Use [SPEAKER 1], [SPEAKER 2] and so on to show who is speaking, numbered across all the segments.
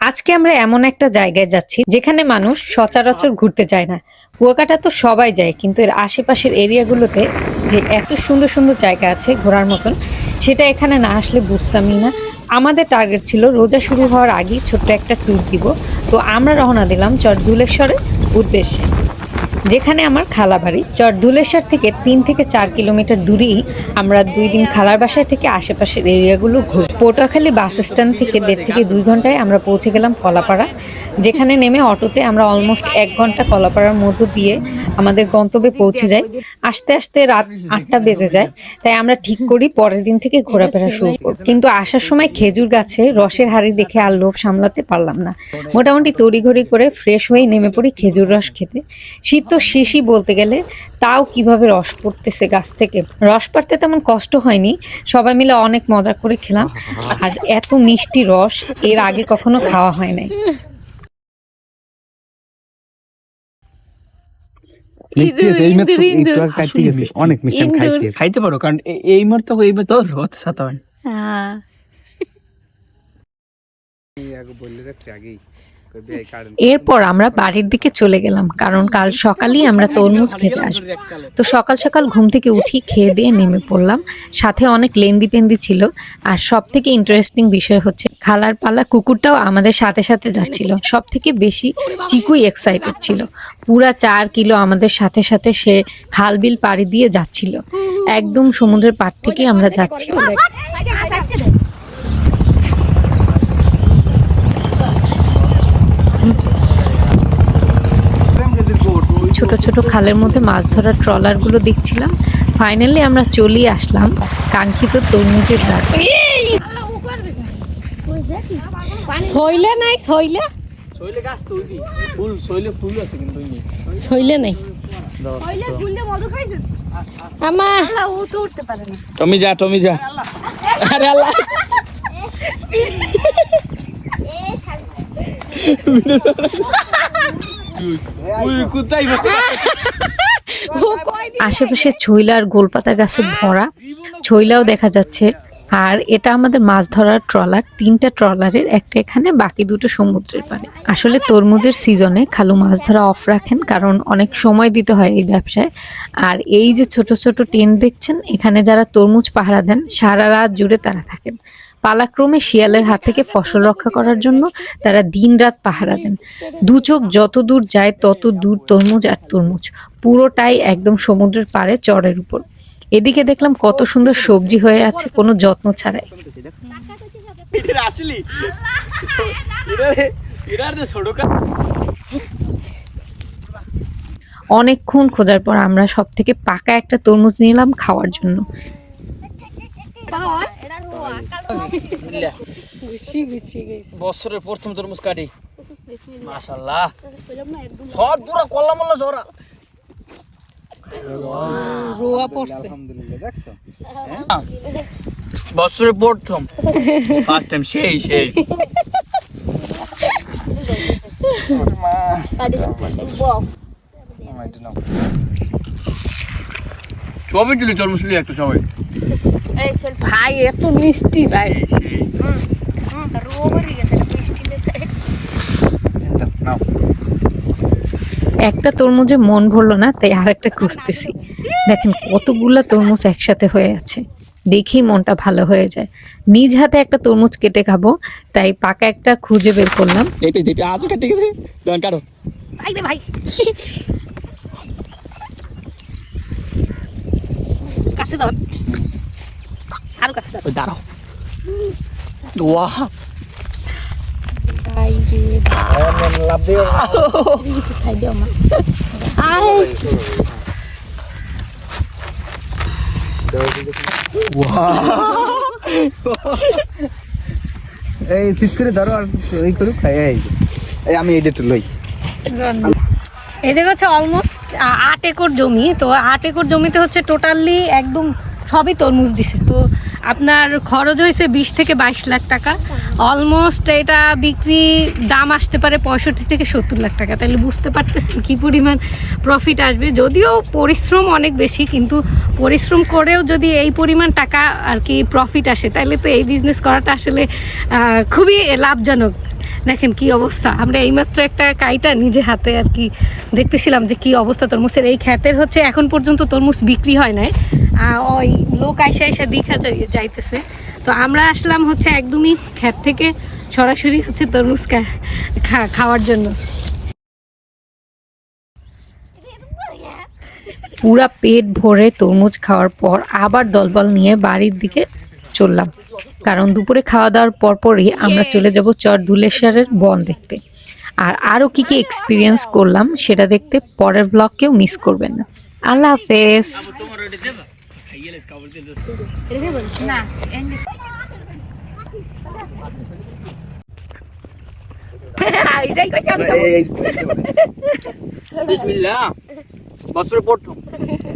[SPEAKER 1] আজকে আমরা এমন একটা জায়গায় যাচ্ছি যেখানে মানুষ সচরাচর ঘুরতে যায় না। কুয়াকাটা তো সবাই যায়, কিন্তু এর আশেপাশের এরিয়াগুলোতে যে এত সুন্দর সুন্দর জায়গা আছে ঘোরার মতন, সেটা এখানে না আসলে বুঝতামই না। আমাদের টার্গেট ছিল রোজা শুরু হওয়ার আগেই ছোট্ট একটা ট্যুর দিব। তো আমরা রওনা দিলাম চট দুলেশ্বরের উদ্দেশ্যে। যেখানে আমার খালা বাড়ি। চর দুলেশ্বর থেকে তিন থেকে চার কিলোমিটার দূরেই আমরা দুই দিন খালার বাসায় থেকে আশেপাশের এরিয়াগুলো ঘুর। পটুয়াখালী বাস স্ট্যান্ড থেকে দেড় থেকে দুই ঘন্টায় আমরা পৌঁছে গেলাম কলাপাড়া, যেখানে নেমে অটোতে আমরা অলমোস্ট এক ঘণ্টা কলাপাড়ার মধ্য দিয়ে আমাদের গন্তব্যে পৌঁছে যাই আসতে আসতে রাত আটটা বেজে যায়। তাই আমরা ঠিক করি পরের দিন থেকে ঘোরাফেরা শুরু করব। কিন্তু আসার সময় খেজুর গাছে রসের হাড়ি দেখে আর লোভ সামলাতে পারলাম না। মোটামুটি তড়িঘড়ি করে ফ্রেশ হয়ে নেমে পড়ি খেজুর রস খেতে। শীত তো শেষই বলতে গেলে তাও কীভাবে রস পড়তেছে গাছ থেকে? রস পাড়তে তেমন কষ্ট হয়নি। সবাই মিলে অনেক মজা করে খেলাম। আর এত মিষ্টি রস এর আগে কখনো খাওয়া হয় নাই।
[SPEAKER 2] মিষ্টি আছে এই মাত্র একটু খাইতে গেছি অনেক মিষ্টি আমি খাইছি।
[SPEAKER 3] খাইতে পারো কারণ এই মুহূর্তে হইবে তোর রথ সাথে হয়।
[SPEAKER 2] আগে বললে রাখছি আগেই।
[SPEAKER 1] এরপর আমরা বাড়ির দিকে চলে গেলাম, কারণ কাল সকালেই আমরা তরমুজ খেতে আসব। তো সকাল সকাল ঘুম থেকে উঠি, খেয়ে দিয়ে নেমে পড়লাম। সাথে অনেক লেন্দি পেন্দি ছিল। আর সব থেকে ইন্টারেস্টিং বিষয় হচ্ছে, খালার পালা কুকুরটাও আমাদের সাথে সাথে যাচ্ছিল। সব থেকে বেশি চিকুই এক্সাইটেড ছিল। পুরা চার কিলো আমাদের সাথে সাথে সে খাল বিল পাড়ি দিয়ে যাচ্ছিল। একদম সমুদ্রের পাড় থেকে আমরা যাচ্ছি। ছোট ছোট খালের মধ্যে মাছ ধরার ট্রলারগুলো দেখছিলাম। ফাইনালি আমরা চলেই আসলাম কাঙ্ক্ষিত তরমুজের রাজ্যে।
[SPEAKER 4] শৈলে নাই শৈলে?
[SPEAKER 3] শৈলে গাছ নেই।
[SPEAKER 4] শৈলে নাই আমা। ও তো উঠতে পারে না।
[SPEAKER 3] টমি যা টমি যা। আরে আল্লাহ।
[SPEAKER 1] আশেপাশে ছইলা আর গোলপাতা গাছে ভরা ছইলাও দেখা যাচ্ছে। আর এটা আমাদের মাছ ধরার ট্রলার, তিনটা ট্রলারের, একটা এখানে, বাকি দুটো সমুদ্রের পাড়ে। আসলে তরমুজের সিজনে খালু মাছ ধরা অফ রাখেন, কারণ অনেক সময় দিতে হয় এই ব্যবসায়। আর এই যে ছোট ছোট টেন্ট দেখছেন, এখানে যারা তরমুজ পাহারা দেন, সারা রাত জুড়ে তারা থাকেন। পালাক্রমে শিয়ালের হাত থেকে ফসল রক্ষা করার জন্য তারা দিন রাত পাহারা দেন। দু চোখ যত দূর যায় তত দূর তরমুজ আর তরমুজ। পুরোটাই একদম সমুদ্রের পাড়ে চরের উপর। এদিকে দেখলাম কত সুন্দর সবজি হয়ে আছে কোনো যত্ন ছাড়াই। অনেকক্ষণ খোঁজার পর আমরা সব থেকে পাকা একটা তরমুজ নিলাম খাওয়ার জন্য।
[SPEAKER 3] বছরের প্রথম তরমুজ কাটি। মাশাআল্লাহ। সব পুরো কল্লা মল্লা জোরা
[SPEAKER 4] রোয়া পড়ছে।
[SPEAKER 2] আলহামদুলিল্লাহ দেখছ
[SPEAKER 3] বছরের প্রথম। ফার্স্ট টাইম সেই সেই।
[SPEAKER 2] নাও
[SPEAKER 3] সবাই তুলি তরমুজ তুলি একটা সবাই।
[SPEAKER 4] ভাই এত মিষ্টি ভাই।
[SPEAKER 1] একটা তরমুজে মন ভরলো না তাই আরেকটা খুঁজতেছি। দেখেন কতগুলা তরমুজ একসাথে হয়ে আছে। দেখেই মনটা ভালো হয়ে যায়। নিজ হাতে একটা তরমুজ কেটে খাব তাই পাকা একটা খুঁজে বের করলাম।
[SPEAKER 3] এইটাই এইটাই। আজও কেটে গেছে?
[SPEAKER 4] ভাই রে ভাই। কাছে দাও। আরও কাছে দাও।
[SPEAKER 3] দাঁড়াও। ওয়া।
[SPEAKER 2] এই ঠিক করে ধরো আর এই করুক এই আমি একটু লই।
[SPEAKER 4] এই জায়গা হচ্ছে অলমোস্ট আট একর জমি, তো আট একর জমিতে হচ্ছে টোটালি একদম সবই তরমুজ দিছে। তো আপনার খরচ হয়েছে বিশ থেকে বাইশ লাখ টাকা। অলমোস্ট এটা বিক্রি দাম আসতে পারে পঁয়ষট্টি থেকে সত্তর লাখ টাকা। তাহলে বুঝতে পারতেছেন কী পরিমাণ প্রফিট আসবে। যদিও পরিশ্রম অনেক বেশি, কিন্তু পরিশ্রম করেও যদি এই পরিমাণ টাকা আর কি প্রফিট আসে, তাহলে তো এই বিজনেস করাটা আসলে খুবই লাভজনক। দেখেন কি অবস্থা। আমরা এইমাত্র একটা কাইটা নিজে হাতে আর কি দেখতেছিলাম যে কি অবস্থা তরমুজের। এই খ্যাতের হচ্ছে এখন পর্যন্ত তরমুজ বিক্রি হয় নাই। ওই লোক আইসা আইসা দীঘা যাই- যাইতেছে। তো আমরা আসলাম হচ্ছে একদমই খ্যাত থেকে সরাসরি হচ্ছে তরমুজ খাওয়ার জন্য।
[SPEAKER 1] পুরা পেট ভরে তরমুজ খাওয়ার পর আবার দলবল নিয়ে বাড়ির দিকে চললাম। কারণ দুপুরে খাওয়া দাওয়ার পরপরই আমরা চলে যাব চর ধুলেশ্বরের বন দেখতে। আর আরও কি কি এক্সপিরিয়েন্স করলাম সেটা দেখতে পরের ব্লগকেও মিস করবেন না। আল্লাহ হাফেজ।
[SPEAKER 3] বিসমিল্লাহ। বছরে প্রথম।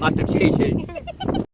[SPEAKER 3] ফার্স্ট টাইম সেই সেই।